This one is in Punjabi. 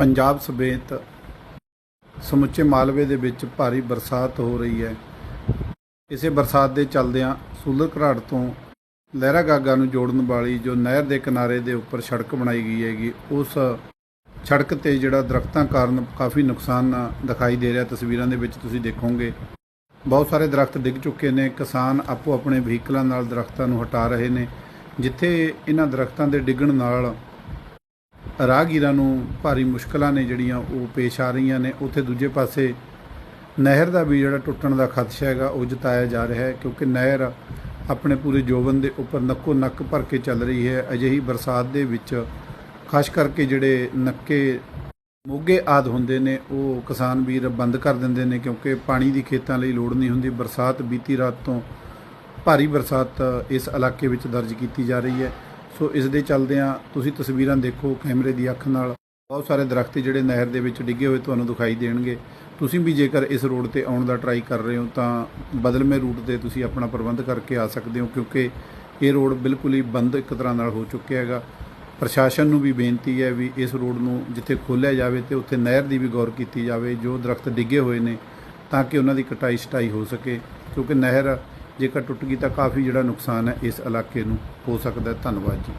ਪੰਜਾਬ ਸਮੇਤ ਸਮੁੱਚੇ ਮਾਲਵੇ ਦੇ ਵਿੱਚ ਭਾਰੀ ਬਰਸਾਤ ਹੋ ਰਹੀ ਹੈ। ਇਸੇ ਬਰਸਾਤ ਦੇ ਚੱਲਦਿਆਂ ਸੂਲਰ ਘਰਾੜ ਤੋਂ ਲਹਿਰਾ ਗਾਗਾ ਨੂੰ ਜੋੜਨ ਵਾਲੀ ਜੋ ਨਹਿਰ ਦੇ ਕਿਨਾਰੇ ਦੇ ਉੱਪਰ ਸੜਕ ਬਣਾਈ ਗਈ ਹੈਗੀ, ਉਸ ਸੜਕ ਤੇ ਜਿਹੜਾ ਦਰਖਤਾਂ ਕਾਰਨ ਕਾਫੀ ਨੁਕਸਾਨ ਦਿਖਾਈ ਦੇ ਰਿਹਾ। ਤਸਵੀਰਾਂ ਦੇ ਵਿੱਚ ਤੁਸੀਂ ਦੇਖੋਗੇ, ਬਹੁਤ ਸਾਰੇ ਦਰਖਤ ਡਿੱਗ ਚੁੱਕੇ ਨੇ। ਕਿਸਾਨ ਆਪੋ ਆਪਣੇ ਵਹੀਕਲਾਂ ਨਾਲ ਦਰਖਤਾਂ ਨੂੰ ਹਟਾ ਰਹੇ ਨੇ, ਜਿੱਥੇ ਇਹਨਾਂ ਦਰਖਤਾਂ ਦੇ ਡਿੱਗਣ ਨਾਲ ਰਾਹਗੀਰਾਂ ਨੂੰ ਭਾਰੀ ਮੁਸ਼ਕਲਾਂ ਨੇ ਜਿਹੜੀਆਂ ਉਹ ਪੇਸ਼ ਆ ਰਹੀਆਂ ਨੇ। ਉੱਥੇ ਦੂਜੇ ਪਾਸੇ ਨਹਿਰ ਦਾ ਵੀ ਜਿਹੜਾ ਟੁੱਟਣ ਦਾ ਖਦਸ਼ਾ ਹੈਗਾ, ਉਹ ਜਤਾਇਆ ਜਾ ਰਿਹਾ ਹੈ ਕਿਉਂਕਿ ਨਹਿਰ ਆਪਣੇ ਪੂਰੇ ਜੋਬਨ ਦੇ ਉੱਪਰ ਨੱਕੋ ਨੱਕ ਭਰ ਕੇ ਚੱਲ ਰਹੀ ਹੈ। ਅਜਿਹੀ ਬਰਸਾਤ ਦੇ ਵਿੱਚ ਖਾਸ ਕਰਕੇ ਜਿਹੜੇ ਨੱਕੇ ਮੋਗੇ ਆਦ ਹੁੰਦੇ ਨੇ, ਉਹ ਕਿਸਾਨ ਵੀਰ ਬੰਦ ਕਰ ਦਿੰਦੇ ਨੇ ਕਿਉਂਕਿ ਪਾਣੀ ਦੀ ਖੇਤਾਂ ਲਈ ਲੋੜ ਨਹੀਂ ਹੁੰਦੀ। ਬਰਸਾਤ ਬੀਤੀ ਰਾਤ ਤੋਂ ਭਾਰੀ ਬਰਸਾਤ ਇਸ ਇਲਾਕੇ ਵਿੱਚ ਦਰਜ ਕੀਤੀ ਜਾ ਰਹੀ ਹੈ। ਸੋ ਇਸ ਦੇ ਚੱਲਦਿਆਂ ਤੁਸੀਂ ਤਸਵੀਰਾਂ ਦੇਖੋ, ਕੈਮਰੇ ਦੀ ਅੱਖ ਨਾਲ। ਬਹੁਤ ਸਾਰੇ ਦਰਖਤ ਜਿਹੜੇ ਨਹਿਰ ਦੇ ਵਿੱਚ ਡਿੱਗੇ ਹੋਏ ਤੁਹਾਨੂੰ ਦਿਖਾਈ ਦੇਣਗੇ। ਤੁਸੀਂ ਵੀ ਜੇਕਰ ਇਸ ਰੋਡ ਤੇ ਆਉਣ ਦਾ ਟਰਾਈ ਕਰ ਰਹੇ ਹੋ, ਤਾਂ ਬਦਲਵੇਂ ਰੂਟ ਤੇ ਤੁਸੀਂ ਆਪਣਾ ਪ੍ਰਬੰਧ ਕਰਕੇ ਆ ਸਕਦੇ ਹੋ, ਕਿਉਂਕਿ ਇਹ ਰੋਡ ਬਿਲਕੁਲ ਹੀ ਬੰਦ ਇੱਕ ਤਰ੍ਹਾਂ ਨਾਲ ਹੋ ਚੁੱਕਿਆ ਹੈਗਾ। ਪ੍ਰਸ਼ਾਸਨ ਨੂੰ ਵੀ ਬੇਨਤੀ ਹੈ ਵੀ ਇਸ ਰੋਡ ਨੂੰ ਜਿੱਥੇ ਖੋਲ੍ਹਿਆ ਜਾਵੇ ਤੇ ਉੱਥੇ ਨਹਿਰ ਦੀ ਵੀ ਗੌਰ ਕੀਤੀ ਜਾਵੇ, ਜੋ ਦਰਖਤ ਡਿੱਗੇ ਹੋਏ ਨੇ, ਤਾਂ ਕਿ ਉਹਨਾਂ ਦੀ ਕਟਾਈ ਛਟਾਈ ਹੋ ਸਕੇ, ਕਿਉਂਕਿ ਨਹਿਰ ਜੇਕਰ ਟੁੱਟ ਗਈ ਤਾਂ ਕਾਫੀ ਜਿਹੜਾ ਨੁਕਸਾਨ ਹੈ ਇਸ ਇਲਾਕੇ ਨੂੰ ਹੋ ਸਕਦਾ ਧੰਨਵਾਦ ਜੀ।